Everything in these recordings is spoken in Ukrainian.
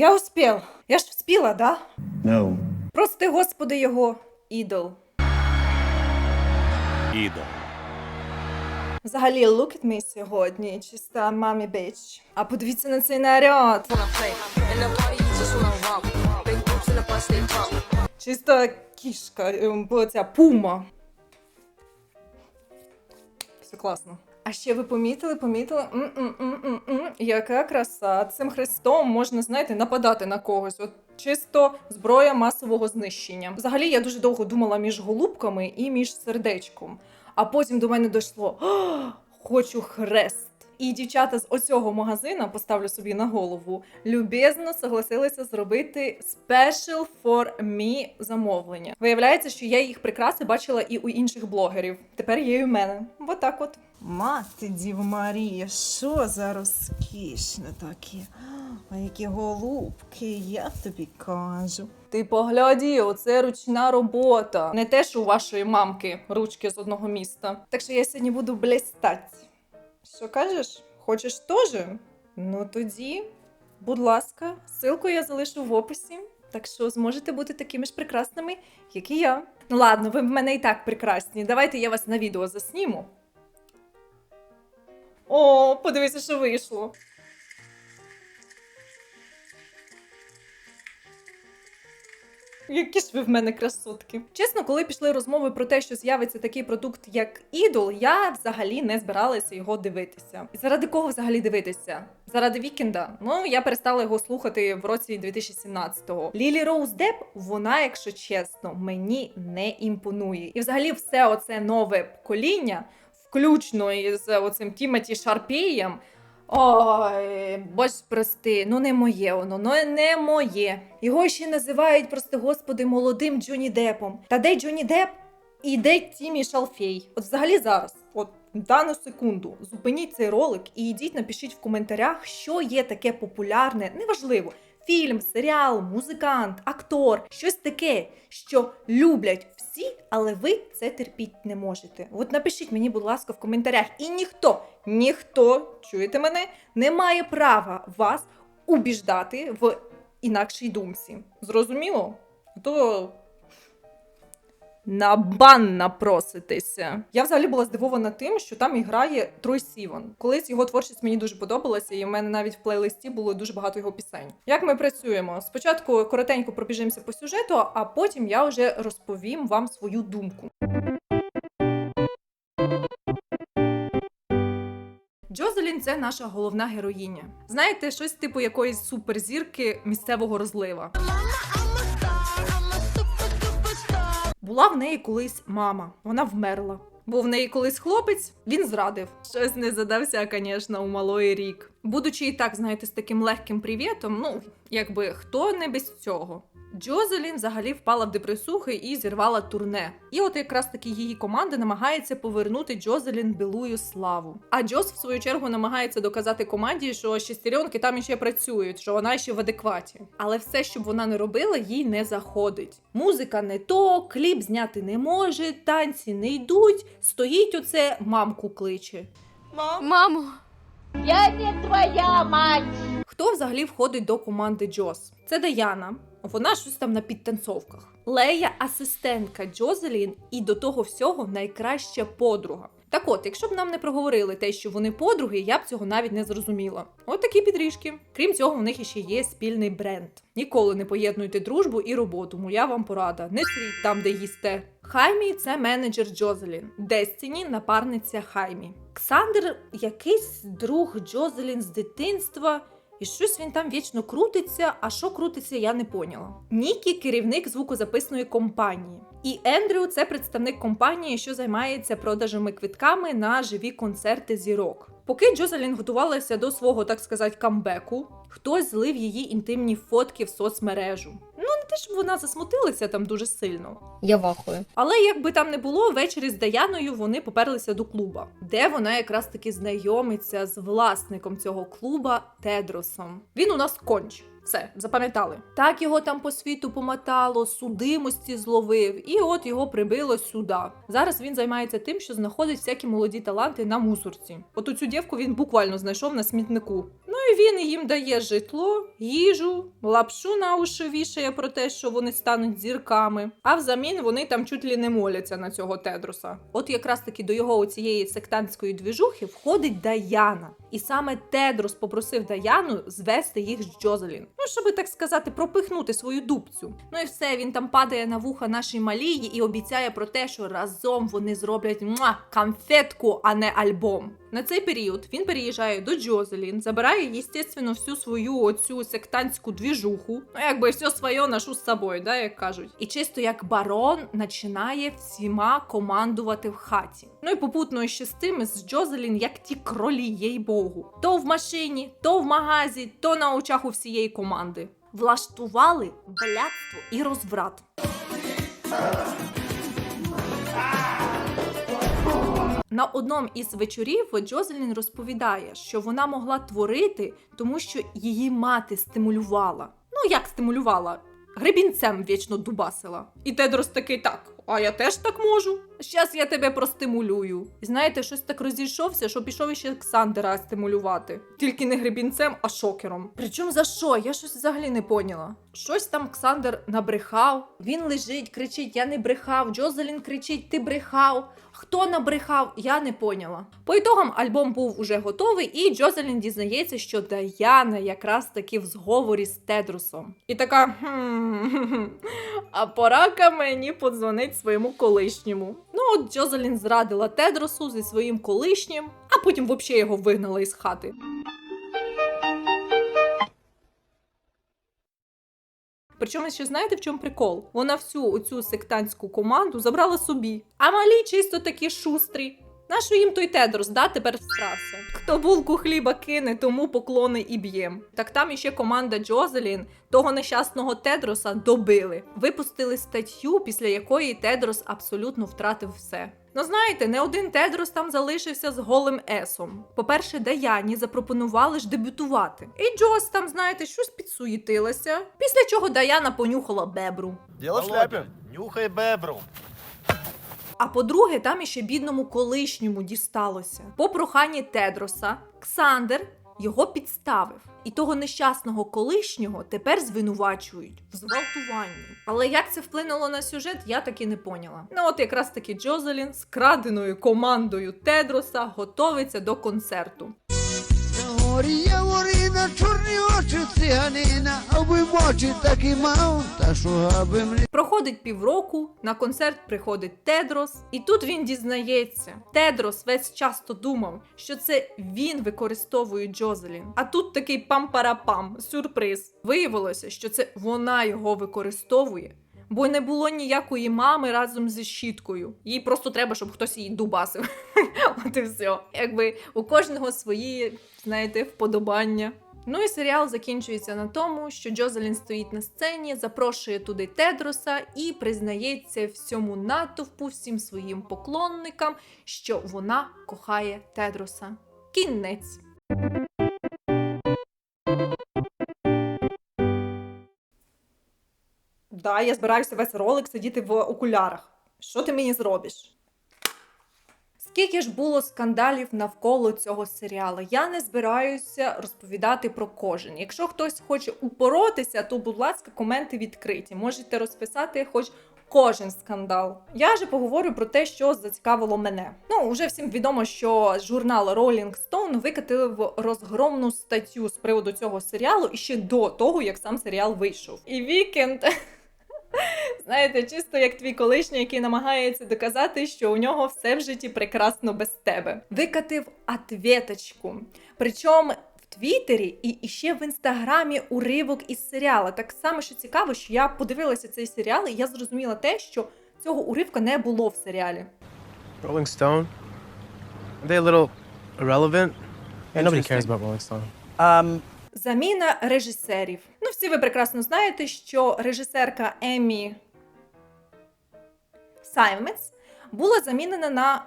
Я успів. Я ж вспіла, да? No. Прости, господи, його ідол. Ідол. Взагалі, look at me сьогодні, чиста мамі біч. А подивіться на цей наряд. Чиста кішка, ем, ця пума. Все класно. А ще ви помітили, помітили? М-м-м-м-м. Яка краса. Цим хрестом можна, знаєте, нападати на когось. От чисто зброя масового знищення. Взагалі, я дуже довго думала між голубками і між сердечком. А потім до мене дійшло: хочу хрест. І дівчата з оцього магазина поставлю собі на голову. Любезно согласилися зробити special for me замовлення. Виявляється, що я їх прикраси бачила і у інших блогерів. Тепер є і у мене. Отак от. Мати Діва Марія, що за розкішне таке. А які голубки, я тобі кажу. Ти погляді, оце ручна робота. Не те, що у вашої мамки ручки з одного міста. Так що я сьогодні буду блистати. Що кажеш? Хочеш теж? Ну тоді, будь ласка, ссылку я залишу в описі. Так що зможете бути такими ж прекрасними, як і я. Ну ладно, ви в мене і так прекрасні. Давайте я вас на відео засніму. О, подивися, що вийшло. Які ж ви в мене красотки. Чесно, коли пішли розмови про те, що з'явиться такий продукт, як ідол, я взагалі не збиралася його дивитися. І заради кого взагалі дивитися? Заради вікенда? Ну я перестала його слухати в році 2017-го. Лілі Роуз Деп, вона, якщо чесно, мені не імпонує. І взагалі, все оце нове покоління, включно із оцим Тімоті Шарпієм. Ой, боже прости, ну не моє воно, ну не моє. Його ще називають, прости господи, молодим Джонні Депом. Та де Джонні Деп і де Тімі Шалфей? От взагалі зараз, от дану секунду, зупиніть цей ролик і йдіть, напишіть в коментарях, що є таке популярне, неважливо. Фільм, серіал, музикант, актор, щось таке, що люблять всі, але ви це терпіть не можете. От напишіть мені, будь ласка, в коментарях. І ніхто, ніхто, чуєте мене, не має права вас убіждати в інакшій думці. Зрозуміло? То на бан напроситися. Я взагалі була здивована тим, що там і Трой Сіван. Колись його творчість мені дуже подобалася, і в мене навіть в плейлисті було дуже багато його пісень. Як ми працюємо? Спочатку коротенько пробіжимося по сюжету, а потім я вже розповім вам свою думку. Джозелін це наша головна героїня. Знаєте, щось типу якоїсь суперзірки місцевого розлива. Була в неї колись мама, вона вмерла. Був в неї колись хлопець, він зрадив. Щось не задався, звісно, у малої рік. Будучи і так, знаєте, з таким легким привітом, ну якби хто не без цього. Джозелін взагалі впала в депресухи і зірвала турне. І от якраз таки її команда намагається повернути Джозелін білую славу. А Джоз, в свою чергу, намагається доказати команді, що шестеренки там іще працюють, що вона ще в адекваті. Але все, що б вона не робила, їй не заходить. Музика не то, кліп зняти не може, танці не йдуть. Стоїть оце, мамку кличе. Мамо, Я не твоя мать! Хто взагалі входить до команди Джос? Це Даяна. Вона щось там на підтанцовках. Лея асистентка Джозелін і до того всього найкраща подруга. Так от, якщо б нам не проговорили те, що вони подруги, я б цього навіть не зрозуміла. От такі підріжки. Крім цього, в них іще є спільний бренд. Ніколи не поєднуйте дружбу і роботу. Моя вам порада. Не сріть там, де їсте. Хаймі це менеджер Джозелін. Дестіні напарниця Хаймі. Ксандер якийсь друг Джозелін з дитинства. І щось він там вічно крутиться, а що крутиться, я не поняла. Нікі керівник звукозаписної компанії. І Ендрю це представник компанії, що займається продажами квитками на живі концерти зірок. Поки Джозелін готувалася до свого, так сказати, камбеку, хтось злив її інтимні фотки в соцмережу. Не те, щоб вона засмутилася там дуже сильно. я вахую. Але якби там не було, ввечері з Даяною вони поперлися до клуба, де вона якраз таки знайомиться з власником цього клуба Тедросом. Він у нас конч. Все, запам'ятали. Так його там по світу помотало, судимості зловив, і от його прибило сюди. Зараз він займається тим, що знаходить всякі молоді таланти на мусорці. От цю дівку він буквально знайшов на смітнику. Ну і він їм дає житло, їжу, лапшу на уші вішає про те, що вони стануть зірками. А взамін вони там чуть лі не моляться на цього Тедроса. От якраз таки до його цієї сектантської двіжухи входить Даяна. І саме Тедрос попросив Даяну звести їх з Джозелін. Ну, щоб так сказати, пропихнути свою дубцю. Ну і все, він там падає на вуха нашій малії і обіцяє про те, що разом вони зроблять муа, конфетку, а не альбом. На цей період він переїжджає до Джозелін, забирає, естественно, всю свою оцю сектантську двіжуху. Ну, якби все своє ношу з собою, да, як кажуть. І чисто як барон починає всіма командувати в хаті. Ну і попутно ще з тим з Джозелін, як ті кролі, їй богу. То в машині, то в магазі, то на очах у всієї команди. Влаштували блядство і розврат. На одному із вечорів Джозелін розповідає, що вона могла творити, тому що її мати стимулювала. Ну як стимулювала? Гребінцем вічно дубасила. І Тедрос такий так. А я теж так можу. Щас я тебе простимулюю. Знаєте, щось так розійшовся, що пішов іще Ксандера стимулювати. Тільки не гребінцем, а шокером. Причому за що? Я щось взагалі не поняла. Щось там Ксандер набрехав. Він лежить, кричить: Я не брехав. Джозелін кричить, ти брехав. Хто набрехав, я не поняла. По ітогам альбом був уже готовий, і Джозелін дізнається, що Даяна якраз таки в зговорі з Тедрусом. І така хм, а пора-ка мені подзвонить своєму колишньому. Ну, от Джозелін зрадила Тедросу зі своїм колишнім, а потім взагалі його вигнала із хати. Причому ще знаєте, в чому прикол? Вона всю оцю сектантську команду забрала собі. А малі чисто такі шустрі. Нащо їм той Тедрос, да, тепер всрався? Хто булку хліба кине, тому поклони і б'єм. Так там іще команда Джозелін того нещасного Тедроса добили. Випустили статтю, після якої Тедрос абсолютно втратив все. Ну знаєте, не один Тедрос там залишився з голим есом. По-перше, Даяні запропонували ж дебютувати. І Джос там, знаєте, щось підсуєтилася. Після чого Даяна понюхала бебру. Дело в шляпе. Нюхай бебру. А по-друге, там іще бідному колишньому дісталося. По проханні Тедроса Ксандер його підставив. І того нещасного колишнього тепер звинувачують в зґвалтуванні. Але як це вплинуло на сюжет, я таки не поняла. Ну от якраз таки Джозелін з краденою командою Тедроса готовиться до концерту. Горіє воріна, чорні очі циганина, аби мочі так і мав, та що аби мені. Проходить півроку, на концерт приходить Тедрос, і тут він дізнається. Тедрос весь часто думав, що це він використовує Джозелін. А тут такий пам-парапам, сюрприз. Виявилося, що це вона його використовує. Бо не було ніякої мами разом зі щіткою. Їй просто треба, щоб хтось її дубасив. От і все. Якби у кожного свої, знаєте, вподобання. Ну і серіал закінчується на тому, що Джозелін стоїть на сцені, запрошує туди Тедроса і признається всьому натовпу, всім своїм поклонникам, що вона кохає Тедроса. Кінець. Да, я збираюся весь ролик сидіти в окулярах. Що ти мені зробиш? Скільки ж було скандалів навколо цього серіалу? Я не збираюся розповідати про кожен. Якщо хтось хоче упоротися, то, будь ласка, коменти відкриті. Можете розписати хоч кожен скандал. Я же поговорю про те, що зацікавило мене. Ну, вже всім відомо, що журнал Rolling Stone викатив розгромну статтю з приводу цього серіалу і ще до того, як сам серіал вийшов. І вікенд. Знаєте, чисто як твій колишній, який намагається доказати, що у нього все в житті прекрасно без тебе. Викатив ответочку. Причому в Твіттері і іще в інстаграмі уривок із серіалу. Так само, що цікаво, що я подивилася цей серіал, і я зрозуміла те, що цього уривка не було в серіалі. Rolling Stone? Are they a little irrelevant? Yeah, nobody cares about Rolling Stone. Um, Заміна режисерів. Ну, всі ви прекрасно знаєте, що режисерка Емі Саймец була замінена на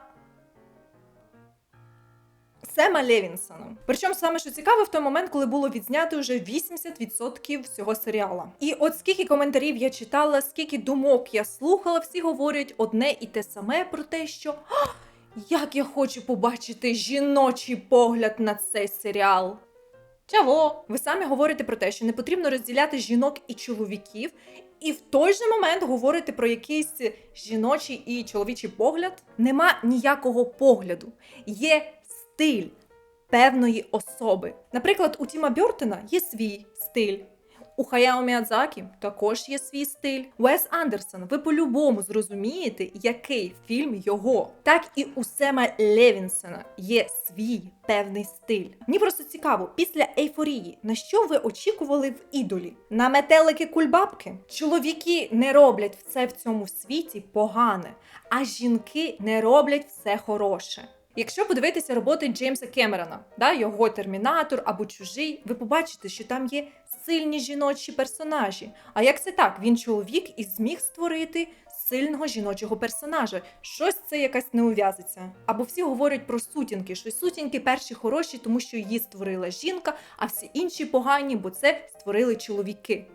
Сема Левінсона. Причому саме що цікаве, в той момент, коли було відзнято вже 80% всього серіалу. І от скільки коментарів я читала, скільки думок я слухала, всі говорять одне і те саме про те, що як я хочу побачити жіночий погляд на цей серіал. Чаво! Ви самі говорите про те, що не потрібно розділяти жінок і чоловіків, і в той же момент говорити про якийсь жіночий і чоловічий погляд. Нема ніякого погляду, є стиль певної особи. Наприклад, у Тіма Бьортена є свій стиль. У Хаяо Міядзакі також є свій стиль. Уес Андерсон, ви по-любому зрозумієте, який фільм його. Так і у Сема Левінсона є свій певний стиль. Мені просто цікаво, після ейфорії, на що ви очікували в ідолі? На метелики кульбабки? Чоловіки не роблять все в цьому світі погане, а жінки не роблять все хороше. Якщо подивитися роботи Джеймса Кемерона, да, його термінатор або чужий, ви побачите, що там є сильні жіночі персонажі. А як це так? Він чоловік і зміг створити сильного жіночого персонажа. Щось це якась не ув'язиться. Або всі говорять про сутінки, що сутінки перші хороші, тому що її створила жінка, а всі інші погані, бо це створили чоловіки.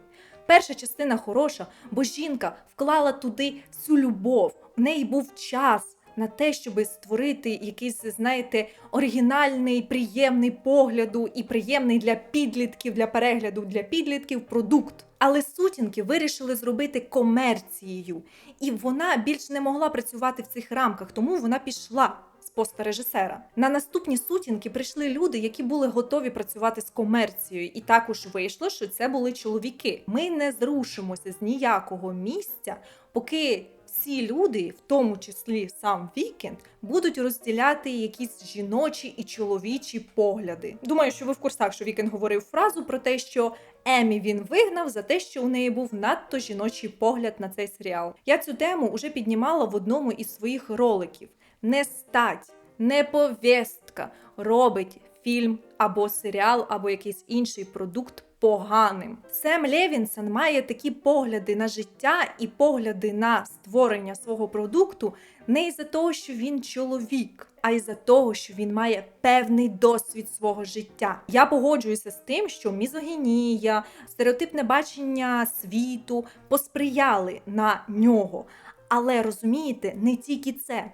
Перша частина хороша, бо жінка вклала туди всю любов. У неї був час на те, щоб створити якийсь, знаєте, оригінальний, приємний погляду і приємний для підлітків, для перегляду для підлітків продукт. Але сутінки вирішили зробити комерцією, і вона більш не могла працювати в цих рамках, тому вона пішла з поста режисера. На наступні сутінки прийшли люди, які були готові працювати з комерцією, і також вийшло, що це були чоловіки. Ми не зрушимося з ніякого місця, поки всі люди, в тому числі сам Вікенд, будуть розділяти якісь жіночі і чоловічі погляди. Думаю, що ви в курсах, що Вікенд говорив фразу про те, що Емі він вигнав за те, що у неї був надто жіночий погляд на цей серіал. Я цю тему вже піднімала в одному із своїх роликів. Не стать, не повістка робить фільм або серіал, або якийсь інший продукт поганим. Сем Левінсон має такі погляди на життя і погляди на створення свого продукту не із-за того, що він чоловік, а із-за того, що він має певний досвід свого життя. Я погоджуюся з тим, що мізогінія, стереотипне бачення світу посприяли на нього. Але розумієте, не тільки це.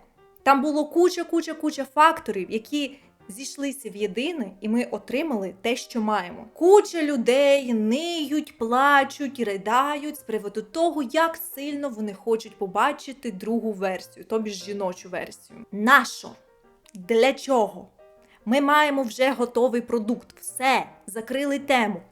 Там було куча, куча, куча факторів, які зійшлися в єдине, і ми отримали те, що маємо. Куча людей ниють, плачуть, ридають з приводу того, як сильно вони хочуть побачити другу версію, тобі ж жіночу версію. Нащо? Для чого? Ми маємо вже готовий продукт. Все, закрили тему.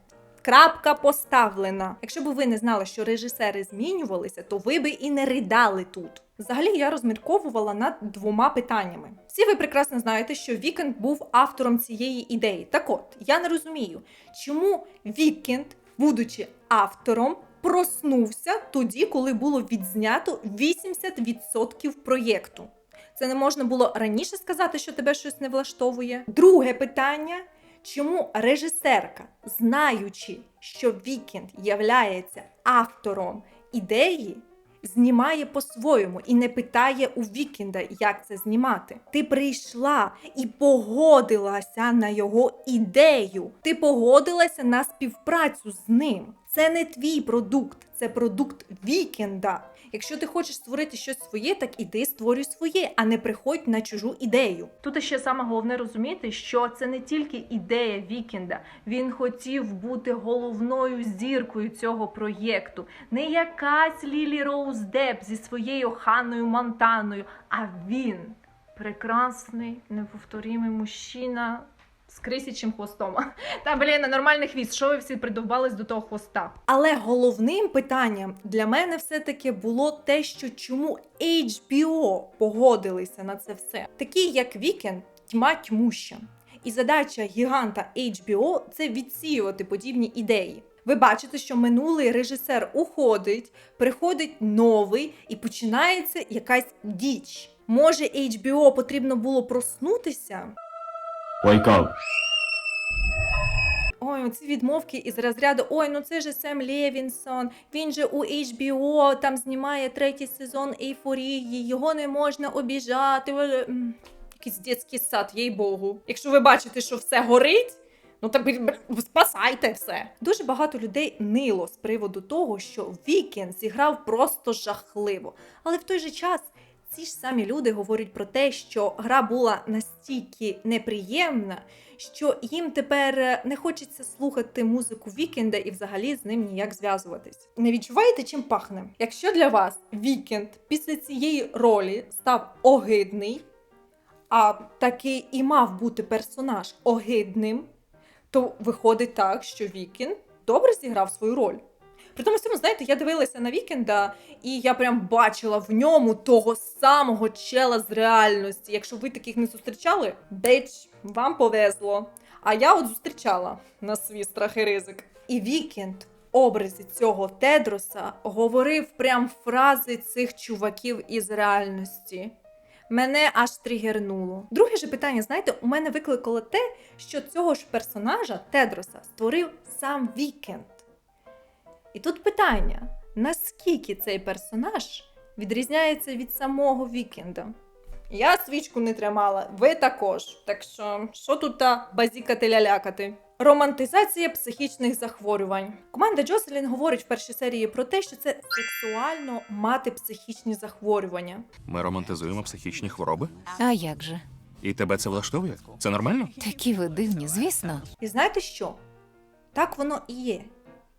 Крапка поставлена. Якщо б ви не знали, що режисери змінювалися, то ви би і не ридали тут. Взагалі я розмірковувала над двома питаннями. Всі ви прекрасно знаєте, що Вікенд був автором цієї ідеї. Так от, я не розумію, чому Вікенд, будучи автором, проснувся тоді, коли було відзнято 80% проєкту. Це не можна було раніше сказати, що тебе щось не влаштовує. Друге питання: чому режисерка, знаючи, що Вікенд являється автором ідеї, знімає по-своєму і не питає у Вікенда, як це знімати. Ти прийшла і погодилася на його ідею. Ти погодилася на співпрацю з ним. Це не твій продукт, це продукт Вікенда. Якщо ти хочеш створити щось своє, так іди створюй своє, а не приходь на чужу ідею. Тут ще саме головне розуміти, що це не тільки ідея Вікенда. Він хотів бути головною зіркою цього проєкту. Не якась Лілі Роуз Деп зі своєю Ханною Монтаною, а він прекрасний, неповторимий мужчина. З крисячим хвостом. Та блін, нормальний хвіст. Що ви всі придовбались до того хвоста? Але головним питанням для мене все-таки було те, що чому HBO погодилися на це все. Такі як Вікенд, тьма тьмуща. І задача гіганта HBO це відсіювати подібні ідеї. Ви бачите, що минулий режисер уходить, приходить новий і починається якась діч. Може, HBO потрібно було проснутися? Wake up. Ой, оці відмовки із розряду Ой, ну це же Сем Лєвінсон, він же у HBO там знімає третій сезон ейфорії, його не можна обіжати. Якийсь дитячий сад, їй Богу. Якщо ви бачите, що все горить. Ну так спасайте все. Дуже багато людей нило з приводу того, що Вікенд зіграв просто жахливо. Але в той же час ці ж самі люди говорять про те, що гра була настільки неприємна, що їм тепер е, не хочеться слухати музику Вікенда і взагалі з ним ніяк зв'язуватись. Не відчуваєте, чим пахне? Якщо для вас Вікенд після цієї ролі став огидний, а такий і мав бути персонаж огидним, то виходить так, що Вікенд добре зіграв свою роль. При тому всьому, знаєте, я дивилася на Вікенда, і я прям бачила в ньому того самого чела з реальності. Якщо ви таких не зустрічали, бич, вам повезло. А я от зустрічала на свій страх і ризик. І Вікенд в образі цього Тедроса говорив прям фрази цих чуваків із реальності. Мене аж тригернуло. Друге же питання, знаєте, у мене викликало те, що цього ж персонажа Тедроса створив сам Вікенд. І тут питання: наскільки цей персонаж відрізняється від самого Вікенда? Я свічку не тримала, ви також. Так що, що тут та базікати лялякати? Романтизація психічних захворювань. Команда Джоселін говорить в першій серії про те, що це сексуально мати психічні захворювання. Ми романтизуємо психічні хвороби? А як же? І тебе це влаштовує? Це нормально? Такі ви дивні, звісно. І знаєте що? Так воно і є.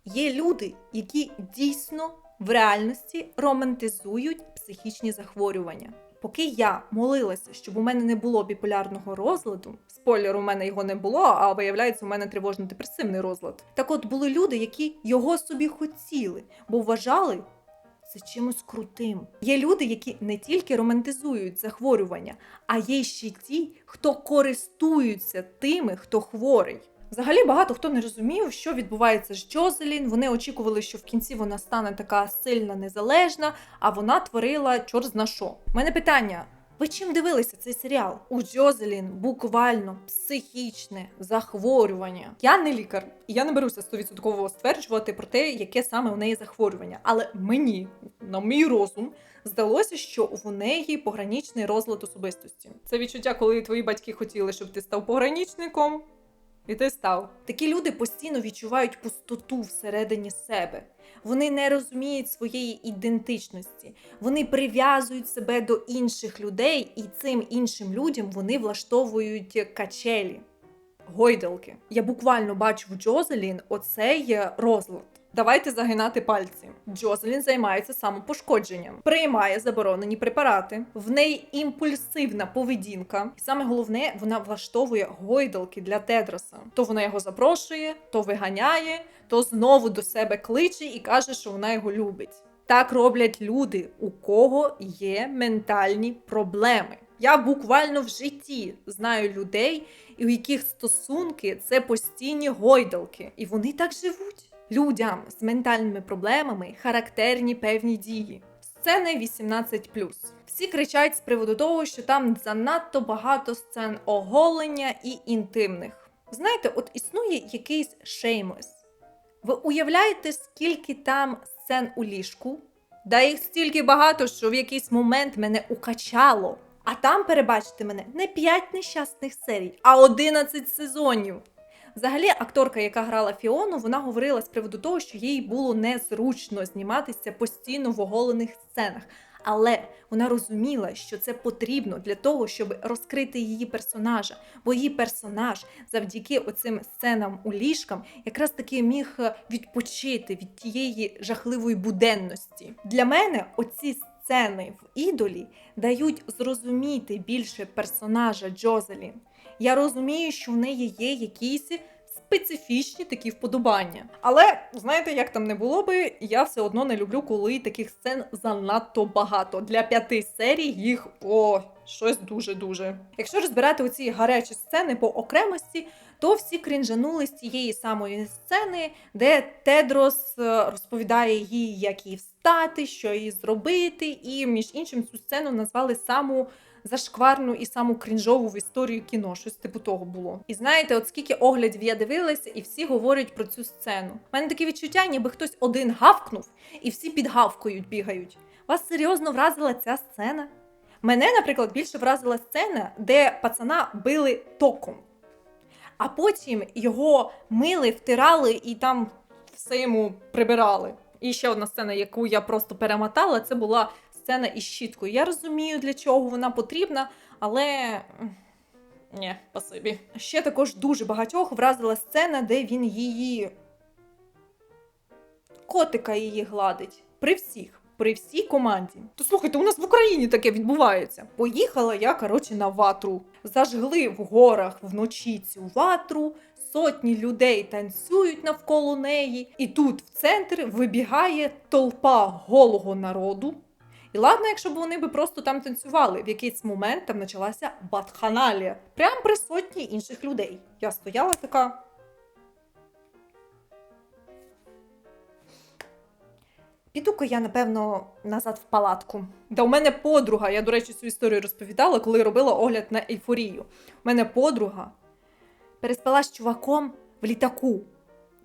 Є люди, які дійсно в реальності романтизують психічні захворювання. Поки я молилася, щоб у мене не було біполярного розладу, спойлер, у мене його не було, а виявляється, у мене тривожно-депресивний розлад. Так от були люди, які його собі хотіли, бо вважали це чимось крутим. Є люди, які не тільки романтизують захворювання, а є ще ті, хто користуються тими, хто хворий. Взагалі багато хто не розумів, що відбувається з Джозелін. Вони очікували, що в кінці вона стане така сильна, незалежна, а вона творила чорт зна що. У мене питання: ви чим дивилися цей серіал? У Джозелін буквально психічне захворювання. Я не лікар, і я не беруся стовідсотково стверджувати про те, яке саме у неї захворювання. Але мені, на мій розум, здалося, що в неї пограничний розлад особистості. Це відчуття, коли твої батьки хотіли, щоб ти став пограничником. І ти став. Такі люди постійно відчувають пустоту всередині себе. Вони не розуміють своєї ідентичності. Вони прив'язують себе до інших людей, і цим іншим людям вони влаштовують качелі, гойдалки. Я буквально бачу в Джозелін оцей е, розлад. Давайте загинати пальці. Джозелін займається самопошкодженням, приймає заборонені препарати. В неї імпульсивна поведінка, і саме головне, вона влаштовує гойдалки для Тедроса. То вона його запрошує, то виганяє, то знову до себе кличе і каже, що вона його любить. Так роблять люди, у кого є ментальні проблеми. Я буквально в житті знаю людей, у яких стосунки це постійні гойдалки, і вони так живуть. Людям з ментальними проблемами характерні певні дії. Сцени 18+. Всі кричать з приводу того, що там занадто багато сцен оголення і інтимних. Знаєте, от існує якийсь шеймлес. Ви уявляєте, скільки там сцен у ліжку? Да їх стільки багато, що в якийсь момент мене укачало. А там, перебачте мене, не 5 нещасних серій, а 11 сезонів. Взагалі, акторка, яка грала Фіону, вона говорила з приводу того, що їй було незручно зніматися постійно в оголених сценах. Але вона розуміла, що це потрібно для того, щоб розкрити її персонажа. Бо її персонаж завдяки оцим сценам у ліжкам якраз таки міг відпочити від тієї жахливої буденності. Для мене оці сцени в ідолі дають зрозуміти більше персонажа Джозелін. Я розумію, що в неї є якісь специфічні такі вподобання. Але знаєте, як там не було би, я все одно не люблю, коли таких сцен занадто багато. Для п'яти серій їх о, щось дуже-дуже. Якщо розбирати оці гарячі сцени по окремості, то всі крінжанули з тієї самої сцени, де Тедрос е, розповідає їй, як їй встати, що їй зробити, і між іншим цю сцену назвали саму зашкварну і саму крінжову в історії кіно, щось типу того було. І знаєте, от скільки оглядів я дивилася, і всі говорять про цю сцену. У мене таке відчуття, ніби хтось один гавкнув, і всі підгавкують, бігають. Вас серйозно вразила ця сцена? Мене, наприклад, більше вразила сцена, де пацана били током, а потім його мили, втирали і там все йому прибирали. І ще одна сцена, яку я просто перемотала, це була сцена із щіткою. Я розумію, для чого вона потрібна, але. Ні, спасибі. Ще також дуже багатьох вразила сцена, де він її. Котика її гладить. При всіх. При всій команді. То слухайте, у нас в Україні таке відбувається. Поїхала я, коротше, на ватру. Зажгли в горах вночі цю ватру. Сотні людей танцюють навколо неї, і тут в центр вибігає толпа голого народу. І ладно, якщо б вони би просто там танцювали, в якийсь момент там почалася батханалія, прямо при сотні інших людей. Я стояла така. Піду-ка я, напевно, назад в палатку. Та у мене подруга, я, до речі, цю історію розповідала, коли робила огляд на ейфорію. У мене подруга переспала з чуваком в літаку.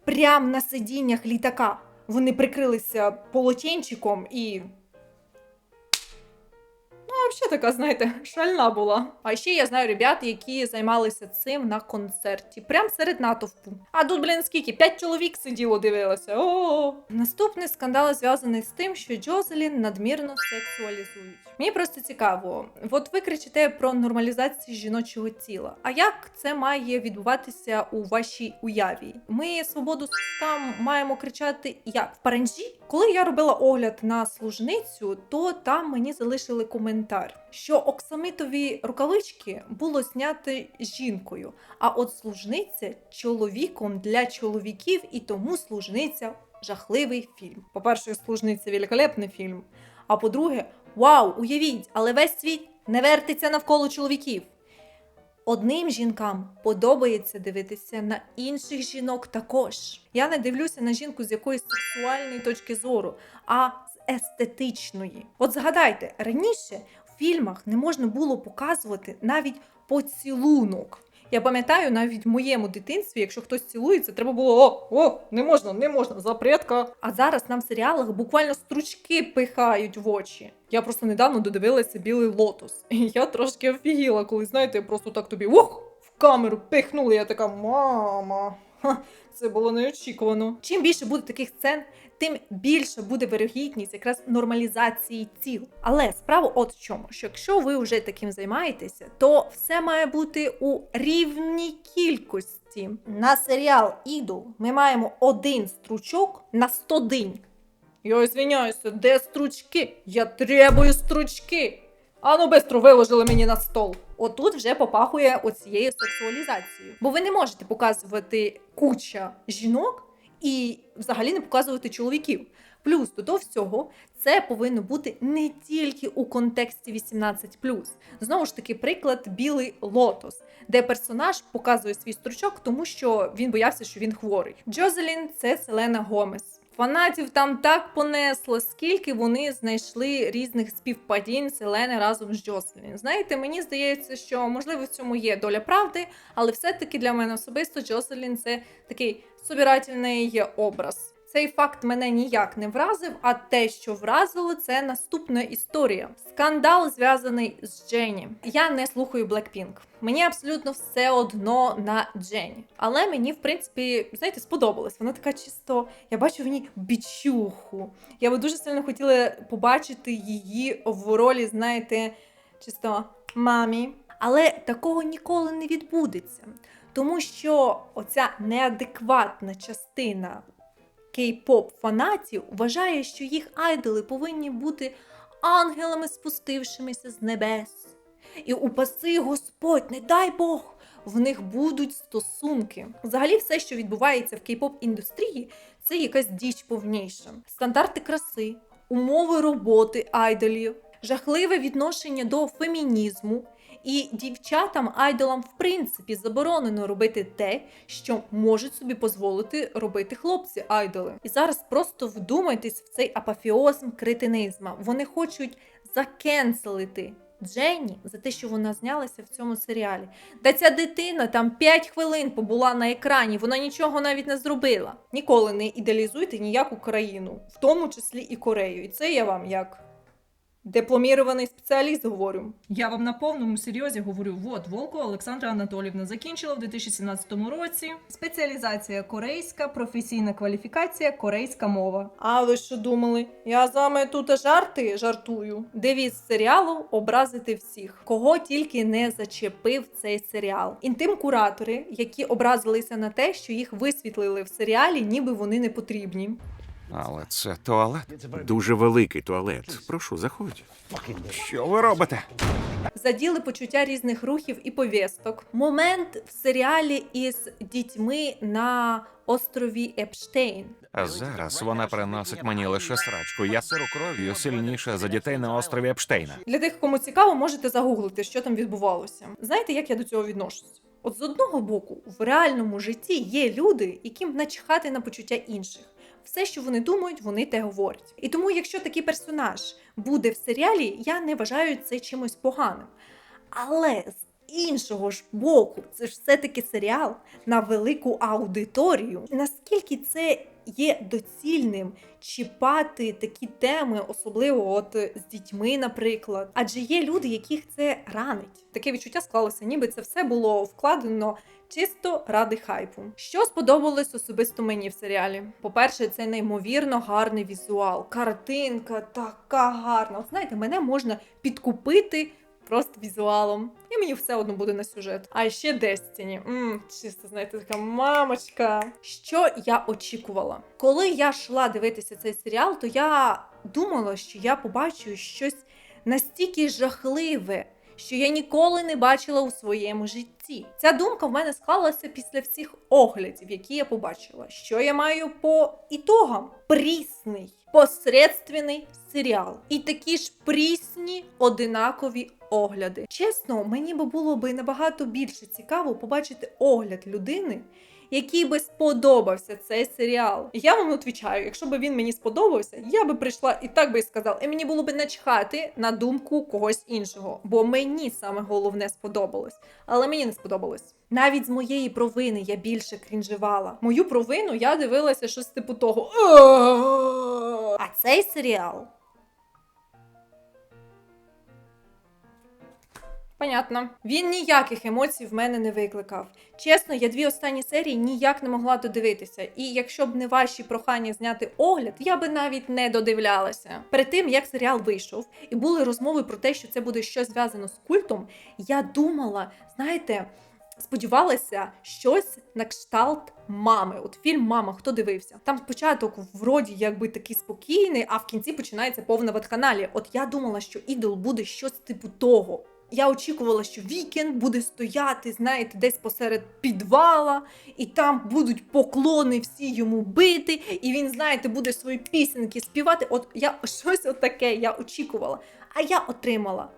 Прямо на сидіннях літака. Вони прикрилися полотенчиком і. Взагалі така, знаєте, шальна була. А ще я знаю ребят, які займалися цим на концерті, прям серед натовпу. А тут, блін, скільки? П'ять чоловік сиділо, дивилося. О, наступний скандал зв'язаний з тим, що Джозелін надмірно сексуалізують. Мені просто цікаво, от ви кричите про нормалізацію жіночого тіла. А як це має відбуватися у вашій уяві? Ми свободу там маємо кричати як в паранжі? Коли я робила огляд на служницю, то там мені залишили коментар, що оксамитові рукавички було зняти жінкою, а от служниця чоловіком для чоловіків, і тому служниця жахливий фільм. По-перше, служниця великолепний фільм. А по-друге, вау, уявіть, але весь світ не вертиться навколо чоловіків. Одним жінкам подобається дивитися на інших жінок також. Я не дивлюся на жінку з якоїсь сексуальної точки зору, а з естетичної. От згадайте, раніше фільмах не можна було показувати навіть поцілунок. Я пам'ятаю, навіть в моєму дитинстві, якщо хтось цілується, треба було о, о, не можна, не можна, запретка. А зараз нам в серіалах буквально стручки пихають в очі. Я просто недавно додивилася білий лотос. І я трошки офігіла, коли знаєте, просто так тобі ух, в камеру пихнули. Я така мама. Ха, це було неочікувано. Чим більше буде таких сцен, тим більше буде вирогідність якраз нормалізації тіл. Але справа от в чому, що якщо ви вже таким займаєтеся, то все має бути у рівній кількості. На серіал Ідол ми маємо один стручок на 100 день. Я извиняюся, де стручки? Я требую стручки. Ану, бистро виложили мені на стол. Отут вже попахує оцією сексуалізацією. Бо ви не можете показувати куча жінок і взагалі не показувати чоловіків. Плюс до всього, це повинно бути не тільки у контексті 18. Знову ж таки, приклад білий лотос, де персонаж показує свій стручок, тому що він боявся, що він хворий. Джозелін це Селена Гомес. Фанатів там так понесло, скільки вони знайшли різних співпадінь Селени разом з Джоселін. Знаєте, мені здається, що можливо в цьому є доля правди, але все-таки для мене особисто Джоселін це такий собирательний образ. Цей факт мене ніяк не вразив, а те, що вразило, це наступна історія. Скандал зв'язаний з Дженні. Я не слухаю Blackpink. Мені абсолютно все одно на Дженні. Але мені, в принципі, знаєте, сподобалось. Вона така чисто. Я бачу в ній бічуху. Я би дуже сильно хотіла побачити її в ролі, знаєте, чисто мамі. Але такого ніколи не відбудеться. Тому що оця неадекватна частина кей-поп фанатів вважає, що їх айдоли повинні бути ангелами, спустившимися з небес. І упаси Господь, не дай Бог, в них будуть стосунки. Взагалі, все, що відбувається в кей-поп індустрії, це якась діч повніша. Стандарти краси, умови роботи айдолів, жахливе відношення до фемінізму. І дівчатам, айдолам, в принципі, заборонено робити те, що можуть собі дозволити робити хлопці айдоли. І зараз просто вдумайтесь в цей апофіозм кретинизма. Вони хочуть закенселити Дженні за те, що вона знялася в цьому серіалі. Та ця дитина там 5 хвилин побула на екрані, вона нічого навіть не зробила. Ніколи не ідеалізуйте ніяку країну, в тому числі і Корею. І це я вам як Дипломірований спеціаліст говорю. Я вам на повному серйозі говорю: от Волкова Олександра Анатолівна закінчила в 2017 році. Спеціалізація корейська, професійна кваліфікація корейська мова. А ви що думали? Я з вами тут жарти жартую. Девіз серіалу образити всіх, кого тільки не зачепив цей серіал. Інтим-куратори, які образилися на те, що їх висвітлили в серіалі, ніби вони не потрібні. Але це туалет. Дуже великий туалет. Прошу, заходь. Що ви робите? заділи почуття різних рухів і повісток. Момент в серіалі із дітьми на острові Епштейн. А зараз вона приносить мені лише срачку. Я сиру кров'ю сильніше за дітей на острові Епштейна. Для тих, кому цікаво, можете загуглити, що там відбувалося. Знаєте, як я до цього відношусь? От з одного боку, в реальному житті є люди, яким начхати на почуття інших. Все, що вони думають, вони те говорять. І тому, якщо такий персонаж буде в серіалі, я не вважаю це чимось поганим. Але з іншого ж боку, це ж все-таки серіал на велику аудиторію. Наскільки це є доцільним чіпати такі теми, особливо от з дітьми, наприклад. Адже є люди, яких це ранить. Таке відчуття склалося, ніби це все було вкладено. Чисто ради хайпу. Що сподобалось особисто мені в серіалі? По-перше, це неймовірно гарний візуал. Картинка така гарна. От знаєте, мене можна підкупити просто візуалом. І мені все одно буде на сюжет. А ще Destiny. Мм, чисто, знаєте, така мамочка. Що я очікувала? Коли я йшла дивитися цей серіал, то я думала, що я побачу щось настільки жахливе, що я ніколи не бачила у своєму житті. Ця думка в мене склалася після всіх оглядів, які я побачила. Що я маю по ітогам? Прісний, посередственний серіал. І такі ж прісні одинакові огляди. Чесно, мені би було би набагато більше цікаво побачити огляд людини, який би сподобався цей серіал. Я вам відповідаю, якщо б він мені сподобався, я би прийшла і так би і сказала, і мені було б начхати на думку когось іншого, бо мені саме головне сподобалось, але мені не сподобалось. Навіть з моєї провини я більше крінжувала. Мою провину я дивилася щось типу того. А цей серіал. Понятно. Він ніяких емоцій в мене не викликав. Чесно, я дві останні серії ніяк не могла додивитися. І якщо б не ваші прохання зняти огляд, я би навіть не додивлялася. Перед тим як серіал вийшов, і були розмови про те, що це буде щось зв'язано з культом, я думала, знаєте. Сподівалася щось на кшталт мами. От фільм Мама, хто дивився? Там початок вроді якби такий спокійний, а в кінці починається повна ватканалі. От я думала, що ідол буде щось типу того. Я очікувала, що вікенд буде стояти, знаєте, десь посеред підвала, і там будуть поклони всі йому бити, і він, знаєте, буде свої пісеньки співати. От я щось отаке я очікувала. А я отримала.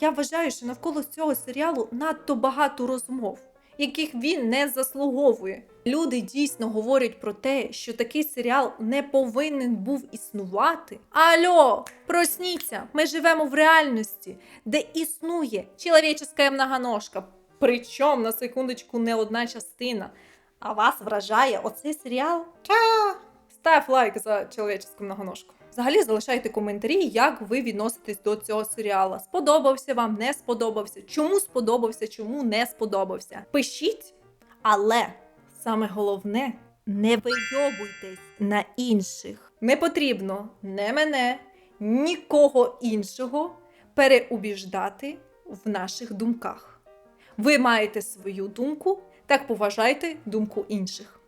Я вважаю, що навколо цього серіалу надто багато розмов, яких він не заслуговує. Люди дійсно говорять про те, що такий серіал не повинен був існувати. Альо, просніться! Ми живемо в реальності, де існує чоловіческа многоножка. Причому на секундочку не одна частина. А вас вражає оцей серіал? Та став лайк за чоловіческу многоножку. Взагалі залишайте коментарі, як ви відноситесь до цього серіалу. Сподобався вам, не сподобався, чому сподобався, чому не сподобався. Пишіть, але саме головне не вийобуйтесь на інших. Не потрібно не мене, нікого іншого переубіждати в наших думках. Ви маєте свою думку, так поважайте думку інших.